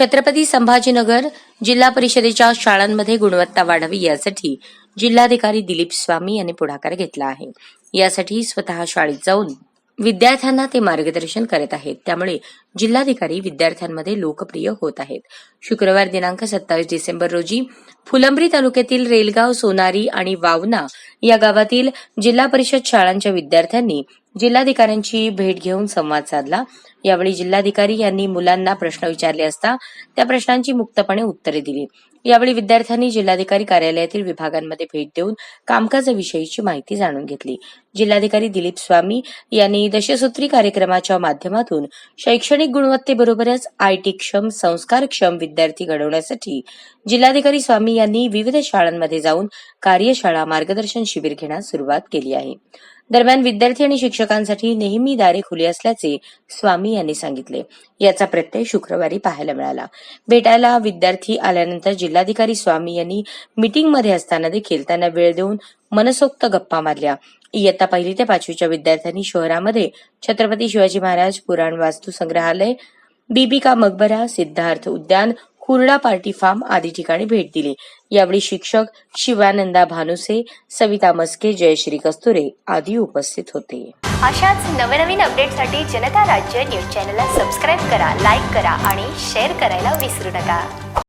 छत्रपती संभाजीनगर जिल्हा परिषदेच्या शाळांमध्ये गुणवत्ता वाढावी यासाठी जिल्हाधिकारी दिलीप स्वामी यांनी पुढाकार घेतला आहे. यासाठी स्वतः शाळेत जाऊन विद्यार्थ्यांना ते मार्गदर्शन करत आहेत. त्यामुळे जिल्हाधिकारी विद्यार्थ्यांमध्ये लोकप्रिय होत आहेत. शुक्रवार दिनांक सत्तावीस डिसेंबर रोजी फुलंब्री तालुक्यातील रेलगाव सोनारी आणि वावना या गावातील जिल्हा परिषद शाळांच्या विद्यार्थ्यांनी जिल्हाधिकाऱ्यांची भेट घेऊन संवाद साधला. यावेळी जिल्हाधिकारी यांनी मुलांना प्रश्न विचारले असता त्या प्रश्नांची मुक्तपणे उत्तरे दिली. यावेळी विद्यार्थ्यांनी जिल्हाधिकारी कार्यालयातील विभागांमध्ये भेट देऊन कामकाजाविषयीची माहिती जाणून घेतली. जिल्हाधिकारी दिलीप स्वामी यांनी दशसूत्री कार्यक्रमाच्या माध्यमातून शैक्षणिक गुणवत्तेबरोबरच आयटी क्षम संस्कारक्षम विद्यार्थी घडवण्यासाठी जिल्हाधिकारी स्वामी यांनी विविध शाळांमध्ये जाऊन कार्यशाळा मार्गदर्शन शिबिर घेण्यास सुरुवात केली आहे. दरम्यान विद्यार्थी आणि शिक्षकांसाठी नेहमी दारे खुली असल्याचे स्वामी यांनी सांगितले. याचा प्रत्यय शुक्रवारी पाहायला मिळाला. भेटायला विद्यार्थी आल्यानंतर जिल्हाधिकारी स्वामी यांनी मीटिंगमध्ये असताना देखील त्यांना वेळ देऊन मनसोक्त गप्पा मारल्या. इयत्ता पहिली ते पाचवीच्या विद्यार्थ्यांनी शहरामध्ये छत्रपती शिवाजी महाराज पुराण वास्तू संग्रहालय बीबी का मकबरा सिद्धार्थ उद्यान कुर्डा पार्टी फार्म आदी ठिकाणी भेट दिली. यावेळी शिक्षक शिवानंदा भानुसे सविता मस्के जयश्री कस्तुरे आदी उपस्थित होते. अशाच नवनवीन अपडेटसाठी जनता राज्य न्यूज चॅनलला सबस्क्राईब करा लाईक करा आणि शेअर करायला विसरू नका.